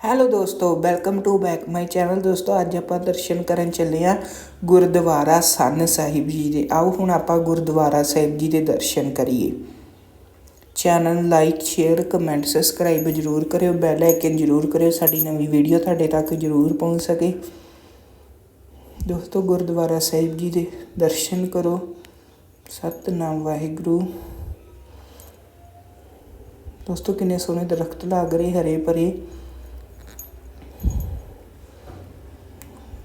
Hello ਦੋਸਤੋ welcome to back my channel ਦੋਸਤੋ, ਅੱਜ ਆਪਾਂ ਦਰਸ਼ਨ ਕਰਨ ਚੱਲੇ ਆ ਗੁਰਦੁਆਰਾ ਸੰਨ ਸਾਹਿਬ ਜੀ ਦੇ। ਆਓ ਹੁਣ ਆਪਾਂ ਗੁਰਦੁਆਰਾ ਸਾਹਿਬ ਜੀ ਦੇ ਦਰਸ਼ਨ ਕਰੀਏ। Channel like share comment subscribe ਜਰੂਰ ਕਰਿਓ ਬੈਲ ਆਈਕਨ ਜਰੂਰ ਕਰਿਓ, ਸਾਡੀ ਨਵੀਂ ਵੀਡੀਓ ਤੁਹਾਡੇ ਤੱਕ ਜਰੂਰ ਪਹੁੰਚ ਸਕੇ। ਦੋਸਤੋ, ਗੁਰਦੁਆਰਾ ਸਾਹਿਬ ਜੀ ਦੇ ਦਰਸ਼ਨ ਕਰੋ। ਸਤਨਾਮ ਵਾਹਿਗੁਰੂ। ਦੋਸਤੋ, ਕਿੰਨੇ ਸੋਹਣੇ ਦਰਖਤ ਲੱਗ ਰਹੇ ਹਰੇ ਭਰੇ।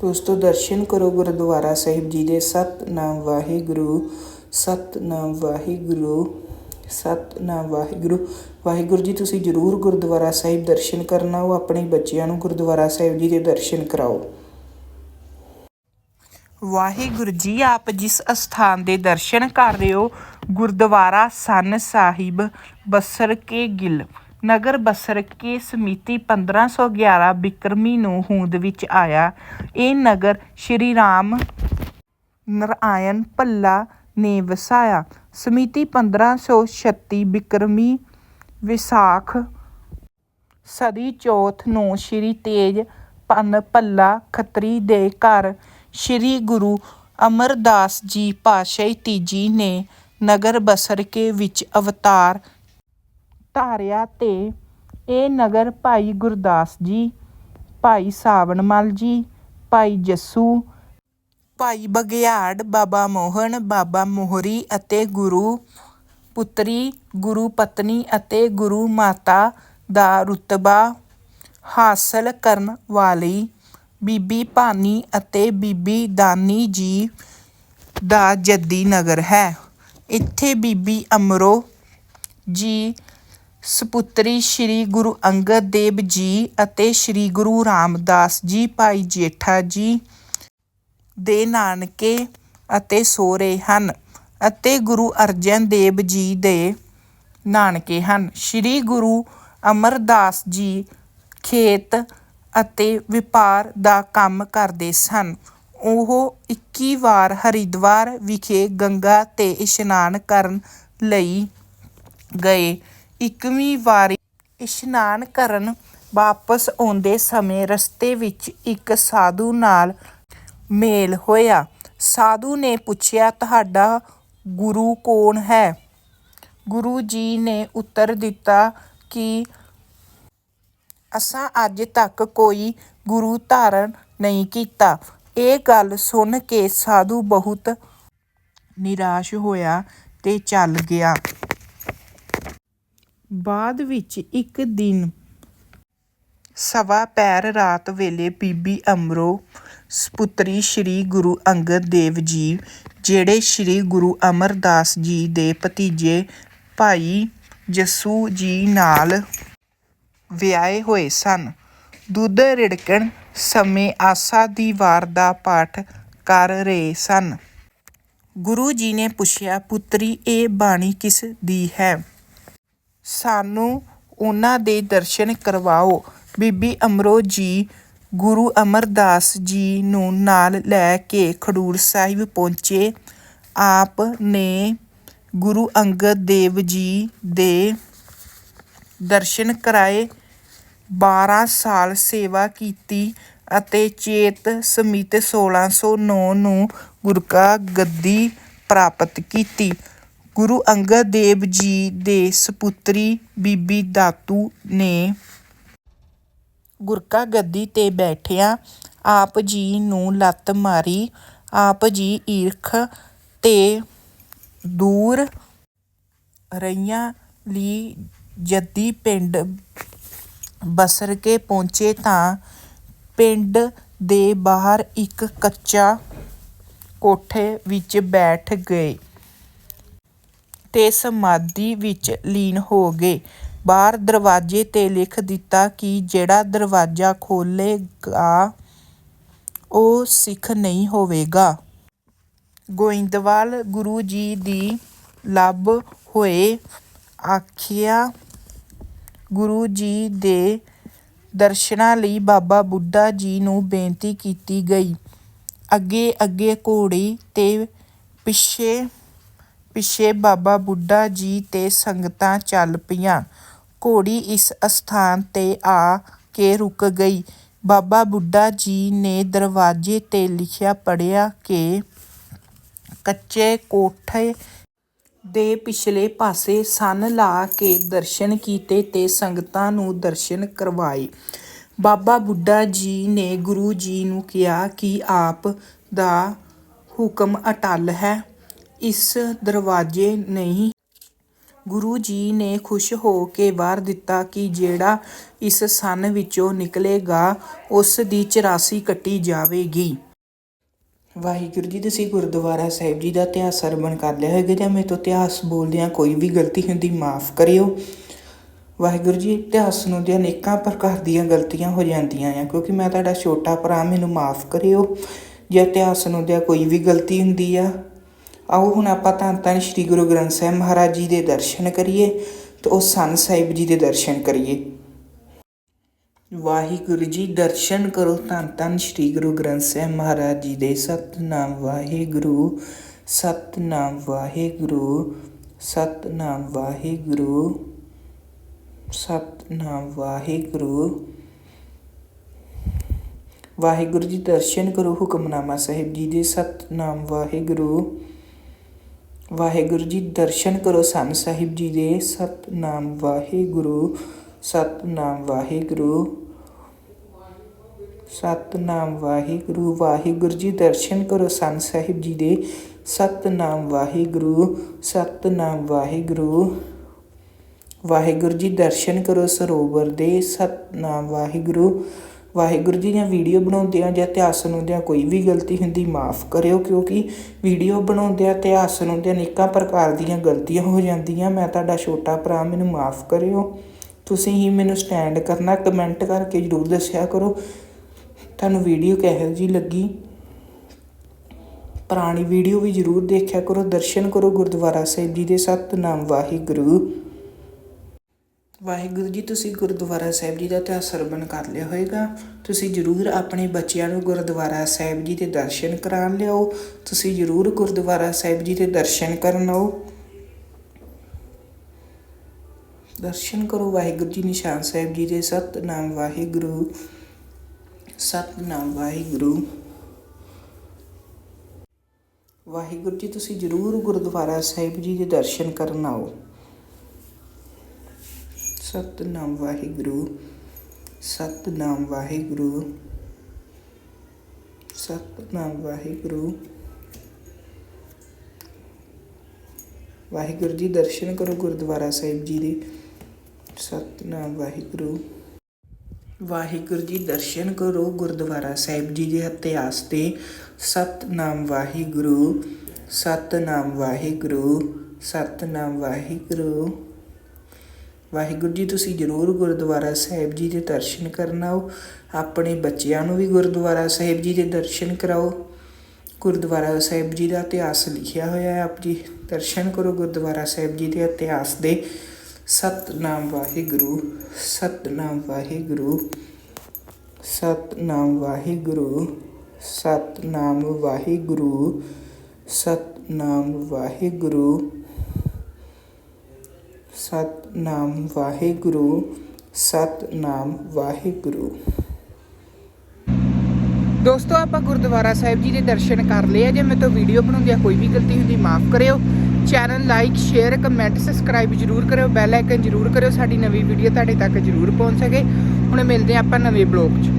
ਦੋਸਤੋ ਦਰਸ਼ਨ ਕਰੋ ਗੁਰਦੁਆਰਾ ਸਾਹਿਬ ਜੀ ਦੇ। ਸਤਨਾਮ ਵਾਹਿਗੁਰੂ ਸਤਨਾਮ ਵਾਹਿਗੁਰੂ ਸਤਨਾਮ ਵਾਹਿਗੁਰੂ। ਵਾਹਿਗੁਰੂ ਜੀ, ਤੁਸੀਂ ਜਰੂਰ ਗੁਰਦੁਆਰਾ ਸਾਹਿਬ ਦਰਸ਼ਨ ਕਰਨਾ, ਉਹ ਆਪਣੇ ਬੱਚਿਆਂ ਨੂੰ ਗੁਰਦੁਆਰਾ ਸਾਹਿਬ ਜੀ ਦੇ ਦਰਸ਼ਨ ਕਰਾਓ। ਵਾਹਿਗੁਰੂ ਜੀ, ਆਪ ਜਿਸ ਅਸਥਾਨ ਦੇ ਦਰਸ਼ਨ ਕਰ ਰਹੇ ਹੋ, ਗੁਰਦੁਆਰਾ ਸੰਨ ਸਾਹਿਬ, ਬਸਰ ਕੇ ਗਿੱਲ। ਨਗਰ ਬਸਰ ਕੇ ਸਮਿਤੀ 1511 ਬਿਕਰਮੀ ਨੂੰ ਹੋਂਦ ਵਿੱਚ ਆਇਆ। ਇਹ ਨਗਰ ਸ਼੍ਰੀ ਰਾਮ ਨਰਾਇਣ ਭੱਲਾ ਨੇ ਵਸਾਇਆ। ਸਮਿਤੀ 1536 ਬਿਕਰਮੀ ਵਿਸਾਖ ਸਦੀ ਚੌਥ ਨੂੰ ਸ਼੍ਰੀ ਤੇਜ ਪੰਨ ਭੱਲਾ ਖੱਤਰੀ ਦੇ ਘਰ ਸ਼੍ਰੀ ਗੁਰੂ ਅਮਰਦਾਸ ਜੀ ਪਾਤਸ਼ਾਹੀ ਤੀਜੀ ਨੇ ਨਗਰ ਬਸਰਕੇ ਵਿੱਚ ਅਵਤਾਰ ਧਾਰਿਆ ਤੇ ਇਹ ਨਗਰ ਭਾਈ ਗੁਰਦਾਸ ਜੀ, ਭਾਈ ਸਾਵਣਮਲ ਜੀ, ਭਾਈ ਜੱਸੂ, ਭਾਈ ਬਗਿਆੜ ਬਾਬਾ ਮੋਹਨ, ਬਾਬਾ ਮੋਹਰੀ ਅਤੇ ਗੁਰੂ ਪੁੱਤਰੀ, ਗੁਰੂ ਪਤਨੀ ਅਤੇ ਗੁਰੂ ਮਾਤਾ ਦਾ ਰੁਤਬਾ ਹਾਸਲ ਕਰਨ ਵਾਲੀ ਬੀਬੀ ਭਾਨੀ ਅਤੇ ਬੀਬੀ ਦਾਨੀ ਜੀ ਦਾ ਜੱਦੀ ਨਗਰ ਹੈ। ਇੱਥੇ ਬੀਬੀ ਅਮਰੋ ਜੀ ਸਪੁੱਤਰੀ ਸ੍ਰੀ ਗੁਰੂ ਅੰਗਦ ਦੇਵ ਜੀ ਅਤੇ ਸ੍ਰੀ ਗੁਰੂ ਰਾਮਦਾਸ ਜੀ, ਭਾਈ ਜੇਠਾ ਜੀ ਦੇ ਨਾਨਕੇ ਅਤੇ ਸੋਹਰੇ ਹਨ ਅਤੇ ਗੁਰੂ ਅਰਜਨ ਦੇਵ ਜੀ ਦੇ ਨਾਨਕੇ ਹਨ। ਸ੍ਰੀ ਗੁਰੂ ਅਮਰਦਾਸ ਜੀ ਖੇਤ ਅਤੇ ਵਪਾਰ ਦਾ ਕੰਮ ਕਰਦੇ ਸਨ। ਉਹ 21 ਵਾਰ ਹਰਿਦੁਆਰ ਵਿਖੇ ਗੰਗਾ ਤੇ ਇਸ਼ਨਾਨ ਕਰਨ ਲਈ ਗਏ। 21ਵੀਂ ਵਾਰੀ ਇਸ਼ਨਾਨ ਕਰਨ ਵਾਪਸ ਆਉਂਦੇ ਸਮੇਂ ਰਸਤੇ ਵਿੱਚ ਇੱਕ ਸਾਧੂ ਨਾਲ ਮੇਲ ਹੋਇਆ। ਸਾਧੂ ਨੇ ਪੁੱਛਿਆ, ਤੁਹਾਡਾ ਗੁਰੂ ਕੌਣ ਹੈ? ਗੁਰੂ ਜੀ ਨੇ ਉੱਤਰ ਦਿੱਤਾ ਕਿ ਅਸਾਂ ਅੱਜ ਤੱਕ ਕੋਈ ਗੁਰੂ ਧਾਰਨ ਨਹੀਂ ਕੀਤਾ। ਇਹ ਗੱਲ ਸੁਣ ਕੇ ਸਾਧੂ ਬਹੁਤ ਨਿਰਾਸ਼ ਹੋਇਆ ਤੇ ਚੱਲ ਗਿਆ। ਬਾਅਦ ਵਿੱਚ ਇੱਕ ਦਿਨ ਸਵਾ ਪੈਰ ਰਾਤ ਵੇਲੇ ਬੀਬੀ ਅਮਰੋ ਸਪੁੱਤਰੀ ਸ੍ਰੀ ਗੁਰੂ ਅੰਗਦ ਦੇਵ ਜੀ, ਜਿਹੜੇ ਸ੍ਰੀ ਗੁਰੂ ਅਮਰਦਾਸ ਜੀ ਦੇ ਭਤੀਜੇ ਭਾਈ ਜੱਸੂ ਜੀ ਨਾਲ ਵਿਆਹੇ ਹੋਏ ਸਨ। ਦੁੱਧ ਰਿੜਕਣ ਸਮੇਂ ਆਸਾ ਦੀ ਵਾਰ ਦਾ ਪਾਠ ਕਰ ਰਹੇ ਸਨ। ਗੁਰੂ ਜੀ ਨੇ ਪੁੱਛਿਆ, ਪੁੱਤਰੀ, ਇਹ ਬਾਣੀ ਕਿਸ ਦੀ ਹੈ? ਸਾਨੂੰ ਉਹਨਾਂ ਦੇ ਦਰਸ਼ਨ ਕਰਵਾਓ। ਬੀਬੀ ਅਮਰੋ ਜੀ, ਗੁਰੂ ਅਮਰਦਾਸ ਜੀ ਨੂੰ ਨਾਲ ਲੈ ਕੇ ਖਡੂਰ ਸਾਹਿਬ ਪਹੁੰਚੇ। ਆਪ ਨੇ ਗੁਰੂ ਅੰਗਦ ਦੇਵ ਜੀ ਦੇ ਦਰਸ਼ਨ ਕਰਾਏ। 12 ਸਾਲ ਸੇਵਾ ਕੀਤੀ ਅਤੇ ਚੇਤ ਸਮਿਤ 1609 ਨੂੰ ਗੁਰਕਾ ਗੱਦੀ ਪ੍ਰਾਪਤ ਕੀਤੀ। ਗੁਰੂ ਅੰਗਦ ਦੇਵ ਜੀ ਦੇ ਸਪੁੱਤਰੀ ਬੀਬੀ ਦਾਤੂ ਨੇ ਗੁਰਕਾ ਗੱਦੀ ਤੇ ਬੈਠਿਆਂ ਆਪ ਜੀ ਨੂੰ ਲੱਤ ਮਾਰੀ। ਆਪ ਜੀ ਈਰਖ ਤੇ ਦੂਰ ਰਈਆਂ ਲਈ ਜੱਦੀ ਪਿੰਡ ਬਸਰ ਕੇ ਪਹੁੰਚੇ ਤਾਂ ਪਿੰਡ ਦੇ ਬਾਹਰ ਇੱਕ ਕੱਚਾ ਕੋਠੇ ਵਿੱਚ ਬੈਠ ਗਏ। ਤੇ ਸਮਾਧੀ ਵਿੱਚ ਲੀਨ ਹੋ ਗਏ। ਬਾਹਰ ਦਰਵਾਜ਼ੇ ਤੇ ਲਿਖ ਦਿੱਤਾ ਕਿ ਜਿਹੜਾ ਦਰਵਾਜ਼ਾ ਖੋਲ੍ਹੇਗਾ, ਉਹ ਸਿੱਖ ਨਹੀਂ ਹੋਵੇਗਾ। ਗੋਇੰਦਵਾਲ ਗੁਰੂ ਜੀ ਦੀ ਲੱਭ ਹੋਏ ਆਖਿਆ, ਗੁਰੂ ਜੀ ਦੇ ਦਰਸ਼ਨਾਂ ਲਈ ਬਾਬਾ ਬੁੱਢਾ ਜੀ ਨੂੰ ਬੇਨਤੀ ਕੀਤੀ ਗਈ। ਅੱਗੇ ਅੱਗੇ ਘੋੜੀ ਤੇ ਪਿੱਛੇ ਪਿੱਛੇ ਬਾਬਾ ਬੁੱਢਾ ਜੀ ਤੇ ਸੰਗਤਾਂ ਚੱਲ ਪਈਆਂ। ਘੋੜੀ ਇਸ ਅਸਥਾਨ ਤੇ ਆ ਕੇ ਰੁਕ ਗਈ। ਬਾਬਾ ਬੁੱਢਾ ਜੀ ਨੇ ਦਰਵਾਜ਼ੇ ਤੇ ਲਿਖਿਆ ਪੜ੍ਹਿਆ ਕਿ ਕੱਚੇ ਕੋਠੇ ਦੇ ਪਿਛਲੇ ਪਾਸੇ ਸੰਨ ਲਾ ਕੇ ਦਰਸ਼ਨ ਕੀਤੇ ਤੇ ਸੰਗਤਾਂ ਨੂੰ ਦਰਸ਼ਨ ਕਰਵਾਏ। ਬਾਬਾ ਬੁੱਢਾ ਜੀ ਨੇ ਗੁਰੂ ਜੀ ਨੂੰ ਕਿਹਾ ਕਿ ਆਪ ਦਾ ਹੁਕਮ ਅਟੱਲ ਹੈ। ਇਸ ਦਰਵਾਜ਼ੇ ਨਹੀਂ। ਗੁਰੂ ਜੀ ਨੇ ਖੁਸ਼ ਹੋ ਕੇ ਵਰ ਦਿੱਤਾ ਕਿ ਜਿਹੜਾ ਇਸ ਸੰਨ ਵਿੱਚੋਂ ਨਿਕਲੇਗਾ, ਉਸ ਦੀ 84 ਕੱਟੀ ਜਾਵੇਗੀ। ਵਾਹਿਗੁਰੂ ਜੀ, ਤੁਸੀਂ ਗੁਰਦੁਆਰਾ ਸਾਹਿਬ ਜੀ ਦਾ ਇਤਿਹਾਸ ਸਰਵਣ ਕਰ ਲਿਆ ਹੈਗਾ ਜਾਂ ਮੇਰੇ ਤੋਂ ਇਤਿਹਾਸ ਬੋਲਦਿਆਂ ਕੋਈ ਵੀ ਗਲਤੀ ਹੁੰਦੀ, ਮਾਫ ਕਰਿਓ। ਵਾਹਿਗੁਰੂ ਜੀ, ਇਤਿਹਾਸ ਨੂੰ ਦੇ ਅਨੇਕਾਂ ਪ੍ਰਕਾਰ ਦੀਆਂ ਗਲਤੀਆਂ ਹੋ ਜਾਂਦੀਆਂ ਆ, ਕਿਉਂਕਿ ਮੈਂ ਤੁਹਾਡਾ ਛੋਟਾ ਭਰਾ, ਮੈਨੂੰ ਮਾਫ ਕਰਿਓ। ਜੇ ਇਤਿਹਾਸ ਨੂੰ ਦੇ ਕੋਈ ਵੀ ਗਲਤੀ ਹੁੰਦੀ ਆ ਆਓ ਹੁਣ ਆਪਾਂ ਧੰਨ ਧੰਨ ਸ੍ਰੀ ਗੁਰੂ ਗ੍ਰੰਥ ਸਾਹਿਬ ਮਹਾਰਾਜ ਜੀ ਦੇ ਦਰਸ਼ਨ ਕਰੀਏ ਤੇ ਉਹ ਸੰਨ ਸਾਹਿਬ ਜੀ ਦੇ ਦਰਸ਼ਨ ਕਰੀਏ। ਵਾਹਿਗੁਰੂ ਜੀ, ਦਰਸ਼ਨ ਕਰੋ ਧੰਨ ਧੰਨ ਸ੍ਰੀ ਗੁਰੂ ਗ੍ਰੰਥ ਸਾਹਿਬ ਮਹਾਰਾਜ ਜੀ ਦੇ। ਸਤਨਾਮ ਵਾਹਿਗੁਰੂ ਸਤਨਾਮ ਵਾਹਿਗੁਰੂ ਸਤਨਾਮ ਵਾਹਿਗੁਰੂ ਸਤਨਾਮ ਵਾਹਿਗੁਰੂ। ਵਾਹਿਗੁਰੂ ਜੀ, ਦਰਸ਼ਨ ਕਰੋ ਹੁਕਮਨਾਮਾ ਸਾਹਿਬ ਜੀ ਦੇ। ਸਤਨਾਮ ਵਾਹਿਗੁਰੂ। ਵਾਹਿਗੁਰੂ ਜੀ, ਦਰਸ਼ਨ ਕਰੋ ਸੰਤ ਸਾਹਿਬ ਜੀ ਦੇ। ਸਤਨਾਮ ਵਾਹਿਗੁਰੂ ਸਤਨਾਮ ਵਾਹਿਗੁਰੂ। ਸਤਨਾਮ ਵਾਹਿਗੁਰੂ ਵਾਹਿਗੁਰੂ ਜੀ, ਦਰਸ਼ਨ ਕਰੋ ਸੰਤ ਸਾਹਿਬ ਜੀ ਦੇ। ਸਤਨਾਮ ਵਾਹਿਗੁਰੂ ਸਤਨਾਮ ਵਾਹਿਗੁਰੂ। ਵਾਹਿਗੁਰੂ ਜੀ, ਦਰਸ਼ਨ ਕਰੋ ਸਰੋਵਰ ਦੇ। ਸਤਨਾਮ ਵਾਹਿਗੁਰੂ। ਵਾਹਿਗੁਰੂ ਜੀ ਦੀਆਂ ਵੀਡੀਓ ਬਣਾਉਂਦਿਆਂ ਜਾਂ ਇਤਿਹਾਸ ਨੂੰ ਕੋਈ ਵੀ ਗਲਤੀ ਹੁੰਦੀ, ਮਾਫ ਕਰਿਓ, ਕਿਉਂਕਿ ਵੀਡੀਓ ਬਣਾਉਂਦਿਆਂ, ਇਤਿਹਾਸ ਨੂੰ ਦੇ ਅਨੇਕਾਂ ਪ੍ਰਕਾਰ ਦੀਆਂ ਗਲਤੀਆਂ ਹੋ ਜਾਂਦੀਆਂ। ਮੈਂ ਤੁਹਾਡਾ ਛੋਟਾ ਭਰਾ, ਮੈਨੂੰ ਮਾਫ ਕਰਿਓ। ਤੁਸੀਂ ਹੀ ਮੈਨੂੰ ਸਟੈਂਡ ਕਰਨਾ ਕਮੈਂਟ ਕਰਕੇ ਜਰੂਰ ਦੱਸਿਆ ਕਰੋ। ਤੁਹਾਨੂੰ ਵੀਡੀਓ ਕਿਹੋ ਜੀ ਲੱਗੀ? ਪੁਰਾਣੀ ਵੀਡੀਓ ਵੀ ਜਰੂਰ ਦੇਖਿਆ ਕਰੋ, ਦਰਸ਼ਨ ਕਰੋ ਗੁਰਦੁਆਰਾ ਸਾਹਿਬ ਜੀ ਦੇ ਸਤਨਾਮ ਵਾਹਿਗੁਰੂ। ਵਾਹਿਗੁਰੂ ਜੀ, ਤੁਸੀਂ ਗੁਰਦੁਆਰਾ ਸਾਹਿਬ ਜੀ ਦਾ ਇਤਿਹਾਸ ਸਰਵਣ ਕਰ ਲਿਆ ਹੋਵੇਗਾ ਤੁਸੀਂ ਜਰੂਰ ਆਪਣੇ ਬੱਚਿਆਂ ਨੂੰ ਗੁਰਦੁਆਰਾ ਸਾਹਿਬ ਜੀ ਦੇ ਦਰਸ਼ਨ ਕਰਾਉਣ ਲਿਆਓ। ਤੁਸੀਂ ਜਰੂਰ ਗੁਰਦੁਆਰਾ ਸਾਹਿਬ ਜੀ ਦੇ ਦਰਸ਼ਨ ਕਰਨ ਆਓ। ਦਰਸ਼ਨ ਕਰੋ ਵਾਹਿਗੁਰੂ ਜੀ, ਨਿਸ਼ਾਨ ਸਾਹਿਬ ਜੀ ਦੇ। ਸਤਨਾਮ ਵਾਹਿਗੁਰੂ ਸਤਨਾਮ ਵਾਹਿਗੁਰੂ। ਵਾਹਿਗੁਰੂ ਜੀ, ਤੁਸੀਂ ਜਰੂਰ ਗੁਰਦੁਆਰਾ ਸਾਹਿਬ ਜੀ ਦੇ ਦਰਸ਼ਨ ਕਰਨ ਆਓ। ਸਤਨਾਮ ਵਾਹਿਗੁਰੂ ਸਤਨਾਮ ਵਾਹਿਗੁਰੂ ਸਤਨਾਮ ਵਾਹਿਗੁਰੂ। ਵਾਹਿਗੁਰੂ ਜੀ, ਦਰਸ਼ਨ ਕਰੋ ਗੁਰਦੁਆਰਾ ਸਾਹਿਬ ਜੀ ਦੇ। ਸਤਨਾਮ ਵਾਹਿਗੁਰੂ। ਵਾਹਿਗੁਰੂ ਜੀ, ਦਰਸ਼ਨ ਕਰੋ ਗੁਰਦੁਆਰਾ ਸਾਹਿਬ ਜੀ ਦੇ ਇਤਿਹਾਸ ਤੇ। ਸਤਨਾਮ ਵਾਹਿਗੁਰੂ ਸਤਨਾਮ ਵਾਹਿਗੁਰੂ ਸਤਨਾਮ ਵਾਹਿਗੁਰੂ। ਵਾਹਿਗੁਰੂ ਜੀ, ਤੁਸੀਂ ਜਰੂਰ ਗੁਰਦੁਆਰਾ ਸਾਹਿਬ ਜੀ ਦੇ ਦਰਸ਼ਨ ਕਰਨ ਆਓ। ਆਪਣੇ ਬੱਚਿਆਂ ਨੂੰ ਵੀ ਗੁਰਦੁਆਰਾ ਸਾਹਿਬ ਜੀ ਦੇ ਦਰਸ਼ਨ ਕਰਾਓ। ਗੁਰਦੁਆਰਾ ਸਾਹਿਬ ਜੀ ਦਾ ਇਤਿਹਾਸ ਲਿਖਿਆ ਹੋਇਆ ਹੈ। ਆਪ ਜੀ ਦਰਸ਼ਨ ਕਰੋ ਗੁਰਦੁਆਰਾ ਸਾਹਿਬ ਜੀ ਦੇ ਇਤਿਹਾਸ ਦੇ। ਸਤਨਾਮ ਵਾਹਿਗੁਰੂ ਸਤਨਾਮ ਵਾਹਿਗੁਰੂ ਸਤਨਾਮ ਵਾਹਿਗੁਰੂ ਸਤਨਾਮ ਵਾਹਿਗੁਰੂ ਸਤਨਾਮ ਵਾਹਿਗੁਰੂ। ਸਤਨਾਮ ਵਾਹਿਗੁਰੂ ਸਤਨਾਮ ਵਾਹਿਗੁਰੂ। ਦੋਸਤੋ, ਆਪਾਂ ਗੁਰਦੁਆਰਾ ਸਾਹਿਬ ਜੀ ਦੇ ਦਰਸ਼ਨ ਕਰ ਲਏ ਆ। ਜੇ ਮੇਰੇ ਤੋਂ ਵੀਡੀਓ ਬਣਾਉਂਦਿਆਂ ਕੋਈ ਵੀ ਗਲਤੀ ਹੁੰਦੀ, ਮਾਫ ਕਰਿਓ। Channel like, share, comment, subscribe ਜਰੂਰ ਕਰਿਓ। ਬੈਲ ਆਈਕਨ ਜਰੂਰ ਕਰਿਓ, ਸਾਡੀ ਨਵੀਂ ਵੀਡੀਓ ਤੁਹਾਡੇ ਤੱਕ ਜਰੂਰ ਪਹੁੰਚ ਸਕੇ। ਹੁਣ ਮਿਲਦੇ ਹਾਂ ਆਪਾਂ ਨਵੇਂ ਬਲੌਗ 'ਚ।